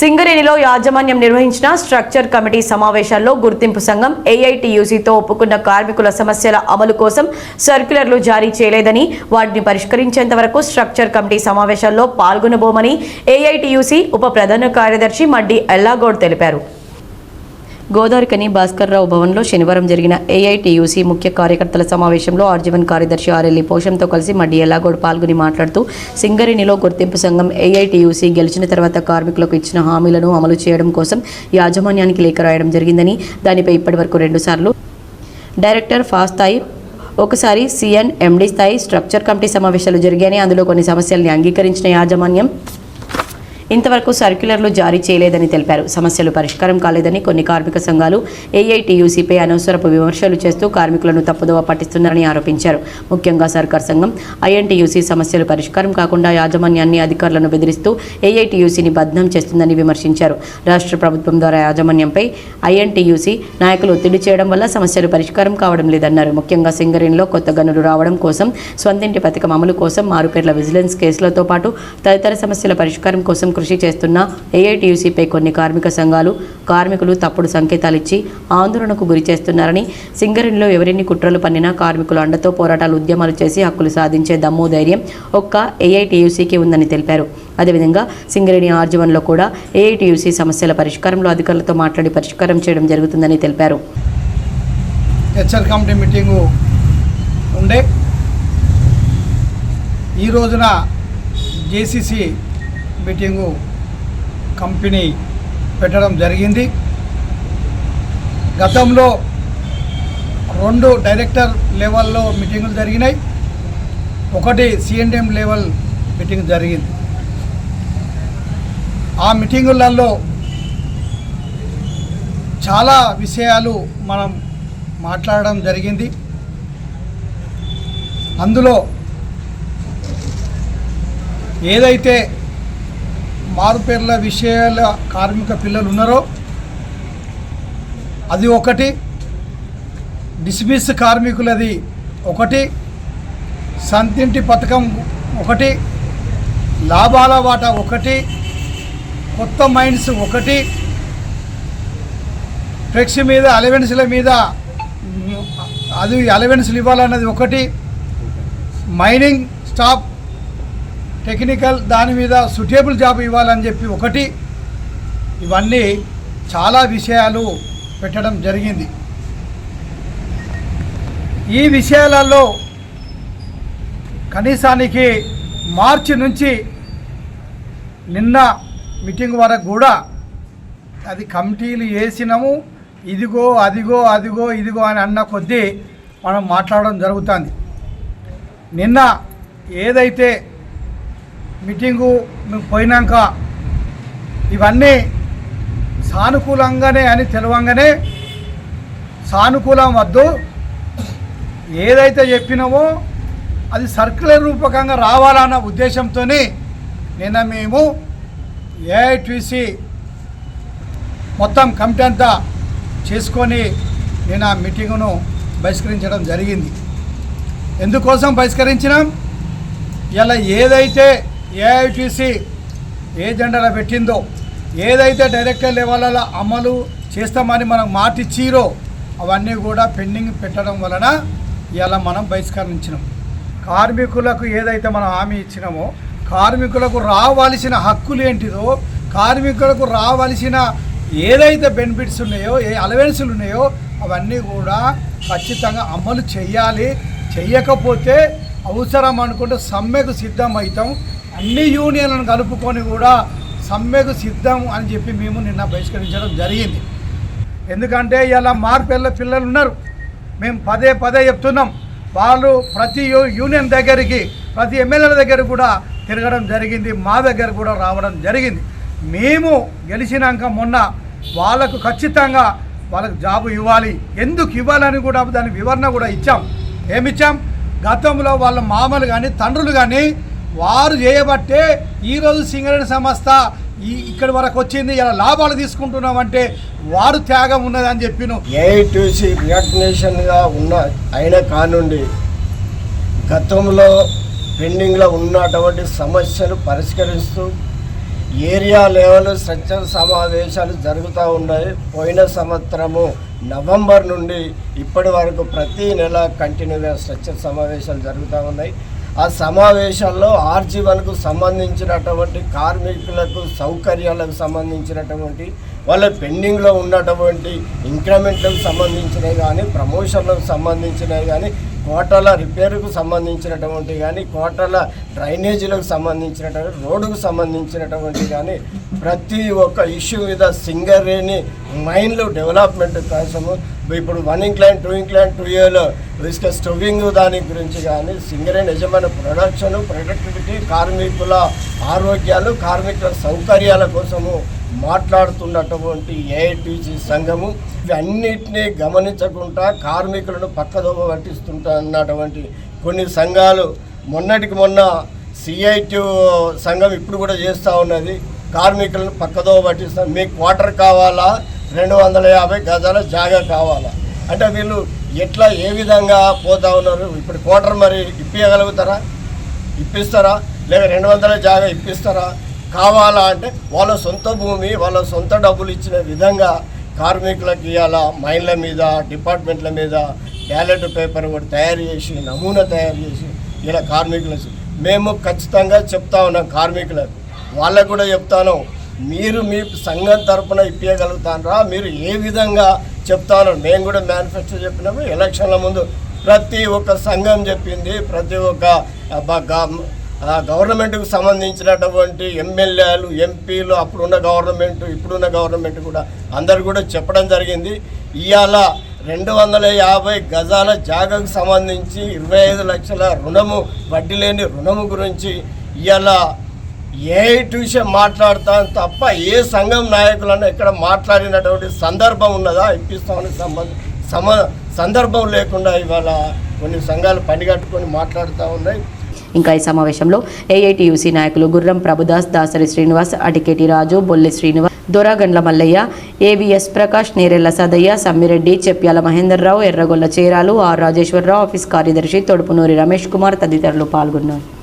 సింగరేణిలో యాజమాన్యం నిర్వహించిన స్ట్రక్చర్ కమిటీ సమావేశాల్లో గుర్తింపు సంఘం ఏఐటీయూసీతో ఒప్పుకున్న కార్మికుల సమస్యల అమలు కోసం సర్క్యులర్లు జారీ చేయలేదని వాటిని పరిష్కరించేంత వరకు స్ట్రక్చర్ కమిటీ సమావేశాల్లో పాల్గొనబోమని ఏఐటీయూసీ ఉప ప్రధాన కార్యదర్శి మడ్డి ఎల్లాగౌడ్ తెలిపారు. గోదావరికని భాస్కర్రావు భవన్లో శనివారం జరిగిన ఏఐటీయూసీ ముఖ్య కార్యకర్తల సమావేశంలో ఆర్జీవన్ కార్యదర్శి ఆర్ఎల్లి పోషంతో కలిసి మడ్డి ఎల్లాగౌడ్ పాల్గొని మాట్లాడుతూ సింగరేణిలో గుర్తింపు సంఘం ఏఐటీయూసీ గెలిచిన తర్వాత కార్మికులకు ఇచ్చిన హామీలను అమలు చేయడం కోసం యాజమాన్యానికి లేఖ రాయడం జరిగిందని దానిపై ఇప్పటివరకు రెండుసార్లు డైరెక్టర్ ఫాస్ స్థాయి ఒకసారి సిఎన్ ఎండీ స్థాయి స్ట్రక్చర్ కమిటీ సమావేశాలు జరిగాయని అందులో కొన్ని సమస్యల్ని అంగీకరించిన యాజమాన్యం ఇంతవరకు సర్క్యులర్లు జారీ చేయలేదని తెలిపారు. సమస్యలు పరిష్కారం కాలేదని కొన్ని కార్మిక సంఘాలు ఏఐటీయూసీపై అనవసరపు విమర్శలు చేస్తూ కార్మికులను తప్పుదోవ పట్టిస్తున్నారని ఆరోపించారు. ముఖ్యంగా సర్కార్ సంఘం ఐఎన్టీయూసీ సమస్యలు పరిష్కారం కాకుండా యాజమాన్యాన్ని అధికారులను బెదిరిస్తూ ఏఐటీయూసీని బద్నం చేస్తుందని విమర్శించారు. రాష్ట్ర ప్రభుత్వం ద్వారా యాజమాన్యంపై ఐఎన్టీయూసీ నాయకులు ఒత్తిడి చేయడం వల్ల సమస్యలు పరిష్కారం కావడం లేదన్నారు. ముఖ్యంగా సింగరేణిలో కొత్త గనులు రావడం కోసం స్వంతింటి పథకం అమలు కోసం మారుపేర్ల విజిలెన్స్ కేసులతో పాటు తదితర సమస్యల పరిష్కారం కోసం కృషి చేస్తున్న ఏఐటీయూసీపై కొన్ని కార్మిక సంఘాలు కార్మికులు తప్పుడు సంకేతాలు ఇచ్చి ఆందోళనకు గురి చేస్తున్నారని సింగరేణిలో ఎవరిని కుట్రలు పన్నినా కార్మికులు అండతో పోరాటాలు ఉద్యమాలు చేసి హక్కులు సాధించే దమ్ము ధైర్యం ఒక్క ఏఐటీయూసీకి ఉందని తెలిపారు. అదేవిధంగా సింగరేణి ఆర్జవన్లో కూడా ఏఐటీయూసీ సమస్యల పరిష్కారంలో అధికారులతో మాట్లాడి పరిష్కారం చేయడం జరుగుతుందని తెలిపారు. హెచ్ఆర్ కమిటీ మీటింగు ఉండే. ఈ రోజున జేసీసీ మీటింగు కంపెనీ పెట్టడం జరిగింది. గతంలో రెండు డైరెక్టర్ లెవెల్లో మీటింగులు జరిగినాయి. ఒకటి సిఎండిఎం లెవెల్ మీటింగ్ జరిగింది. ఆ మీటింగులలో చాలా విషయాలు మనం మాట్లాడడం జరిగింది. అందులో ఏదైతే మారుపేర్ల విషయాల కార్మిక పిల్లలు ఉన్నారో అది ఒకటి. డిస్మిస్ కార్మికులది ఒకటి. సంతింటి పథకం ఒకటి. లాభాల వాటా ఒకటి. కొత్త మైండ్స్ ఒకటి. ఫ్లెక్స్ మీద అలవెన్స్ల మీద అది అలవెన్స్లు ఇవ్వాలన్నది ఒకటి. మైనింగ్ స్టాఫ్ టెక్నికల్ దాని మీద సుటేబుల్ జాబ్ ఇవ్వాలని చెప్పి ఒకటి ఇవన్నీ చాలా విషయాలు పెట్టడం జరిగింది. ఈ విషయాలలో కనీసానికి మార్చి నుంచి నిన్న మీటింగ్ వరకు కూడా అది కమిటీలు వేసినాము ఇదిగో అదిగో అదిగో ఇదిగో అని అన్న కొద్దీ మనం మాట్లాడడం జరుగుతుంది. నిన్న ఏదైతే మీటింగు మేము పోయినాక ఇవన్నీ సానుకూలంగానే అని తెలవంగానే సానుకూలం వద్దు. ఏదైతే చెప్పినామో అది సర్కులర్ రూపకంగా రావాలన్న ఉద్దేశంతో నిన్న మేము ఏఐటీసీ మొత్తం కమిటీ అంతా చేసుకొని నేను ఆ మీటింగును బహిష్కరించడం జరిగింది. ఎందుకోసం బహిష్కరించినాం? ఇలా ఏదైతే ఏఐటీసీ ఏజెండాలో పెట్టిందో ఏదైతే డైరెక్టర్ లెవెల్లో అమలు చేస్తామని మనం మాటిచ్చిరో అవన్నీ కూడా పెండింగ్ పెట్టడం వలన ఇలా మనం బహిష్కరించినాం. కార్మికులకు ఏదైతే మనం హామీ ఇచ్చినామో కార్మికులకు రావాల్సిన హక్కులు ఏంటిదో కార్మికులకు రావాల్సిన ఏదైతే బెనిఫిట్స్ ఉన్నాయో ఏ అలవెన్సులు ఉన్నాయో అవన్నీ కూడా ఖచ్చితంగా అమలు చేయాలి. చేయకపోతే అవసరం అనుకుంటే సమ్మెకు సిద్ధం అవుతాం. అన్ని యూనియన్లను కలుపుకొని కూడా సమ్మెకు సిద్ధం అని చెప్పి మేము నిన్న బహిష్కరించడం జరిగింది. ఎందుకంటే ఇలా మార్పెళ్ళ పిల్లలు ఉన్నారు. మేము పదే పదే చెప్తున్నాం. వాళ్ళు ప్రతి యూ- యూనియన్ దగ్గరికి ప్రతి ఎమ్మెల్యేల దగ్గర కూడా తిరగడం జరిగింది. మా దగ్గర కూడా రావడం జరిగింది. మేము గెలిచినాక మొన్న వాళ్ళకు ఖచ్చితంగా వాళ్ళకు జాబు ఇవ్వాలి. ఎందుకు ఇవ్వాలని కూడా దాని వివరణ కూడా ఇచ్చాం. ఏమిచ్చాం? గతంలో వాళ్ళ మామలు కానీ తండ్రులు కానీ వారు చేయబట్టే ఈరోజు సింగరేణి సంస్థ ఈ ఇక్కడి వరకు వచ్చింది ఇలా లాభాలు తీసుకుంటున్నామంటే వారు త్యాగం ఉన్నదని చెప్పిన. ఏఐటీసీ రికగ్నేషన్గా ఉన్న అయిన కానుండి గతంలో పెండింగ్లో ఉన్నటువంటి సమస్యలు పరిష్కరిస్తూ ఏరియా లెవెల్ స్ట్రక్చర్ సమావేశాలు జరుగుతూ ఉన్నాయి. పోయిన సంవత్సరము నవంబర్ నుండి ఇప్పటి వరకు ప్రతి నెల కంటిన్యూగా స్ట్రక్చర్ సమావేశాలు జరుగుతూ ఉన్నాయి. ఆ సమావేశాల్లో ఆర్జీవన్కు సంబంధించినటువంటి కార్మికులకు సౌకర్యాలకు సంబంధించినటువంటి వాళ్ళ పెండింగ్లో ఉన్నటువంటి ఇంక్రిమెంట్లకు సంబంధించినవి కానీ ప్రమోషన్లకు సంబంధించినవి కానీ కోటల రిపేర్కు సంబంధించినటువంటి కానీ కోటల డ్రైనేజీలకు సంబంధించినటువంటి రోడ్డుకు సంబంధించినటువంటి కానీ ప్రతి ఒక్క ఇష్యూ మీద సింగరేణి మైండ్లు డెవలప్మెంట్ కోసము ఇప్పుడు one incline two incline two ఇయర్లో ఇసుక స్టోవింగ్ దాని గురించి కానీ సింగరేణి యజమాని ప్రొడక్షన్ ప్రొడక్టివిటీ కార్మికుల ఆరోగ్యాలు కార్మికుల సౌకర్యాల కోసము మాట్లాడుతున్నటువంటి ఏఐటీసీ సంఘము ఇవన్నిటినీ గమనించకుండా కార్మికులను పక్కదోవ పట్టిస్తుంటున్నటువంటి కొన్ని సంఘాలు. మొన్నటికి మొన్న సిఐటి సంఘం ఇప్పుడు కూడా చేస్తూ ఉన్నది. కార్మికులను పక్కదోవ పట్టిస్తాం. మీకు క్వార్టర్ కావాలా? రెండు వందల యాభై గజాల జాగా కావాలా? అంటే వీళ్ళు ఎట్లా ఏ విధంగా పోతా ఉన్నారు? ఇప్పుడు క్వార్టర్ మరి ఇప్పించగలుగుతారా ఇప్పిస్తారా? లేక రెండు వందల జాగా ఇప్పిస్తారా? కావాలా అంటే వాళ్ళ సొంత భూమి వాళ్ళ సొంత డబ్బులు ఇచ్చిన విధంగా కార్మికులకు ఇవ్వాలా మైన్ల మీద డిపార్ట్మెంట్ల మీద బ్యాలెట్ పేపర్ కూడా తయారు చేసి నమూనా తయారు చేసి ఇలా కార్మికులకు మేము ఖచ్చితంగా చెప్తా ఉన్నాం కార్మికులకు. వాళ్ళకు కూడా చెప్తాను మీరు మీ సంఘం తరపున ఇప్పించగలుగుతారా మీరు ఏ విధంగా చెప్తాను మేము కూడా మేనిఫెస్టో చెప్పినప్పుడు ఎలక్షన్ల ముందు ప్రతి ఒక్క సంఘం చెప్పింది ప్రతి ఒక్క బ- గవర్నమెంట్కు సంబంధించినటువంటి ఎమ్మెల్యేలు ఎంపీలు అప్పుడున్న గవర్నమెంట్ ఇప్పుడున్న గవర్నమెంట్ కూడా అందరు కూడా చెప్పడం జరిగింది. ఇవాళ రెండు వందల యాభై గజాల జాగాకు సంబంధించి ఇరవై ఐదు లక్షల రుణము వడ్డీ లేని రుణము గురించి ఇవాళ ఏ ట్యూషన్ మాట్లాడతాను తప్ప ఏ సంఘం నాయకులను ఇక్కడ మాట్లాడినటువంటి సందర్భం ఉన్నదా? ఇప్పిస్తామని సంబంధ సమ సందర్భం లేకుండా ఇవాళ కొన్ని సంఘాలు పనిగట్టుకొని మాట్లాడుతూ ఉన్నాయి. ఇంకా ఈ సమావేశంలో ఏఐటియుసి నాయకులు గుర్రం Prabhudas Dasari Srinivas Atiketi Raju Bolli Srinivas Doragandla Mallaiah AVS Prakash Nerella Sadaiah Sammireddy Chepyala Mahendarrao Erragolla Chiralu R Rajeshwararao office కార్యదర్శి తొడుపునూరి రమేష్ కుమార్ తదితరులు పాల్గొన్నారు.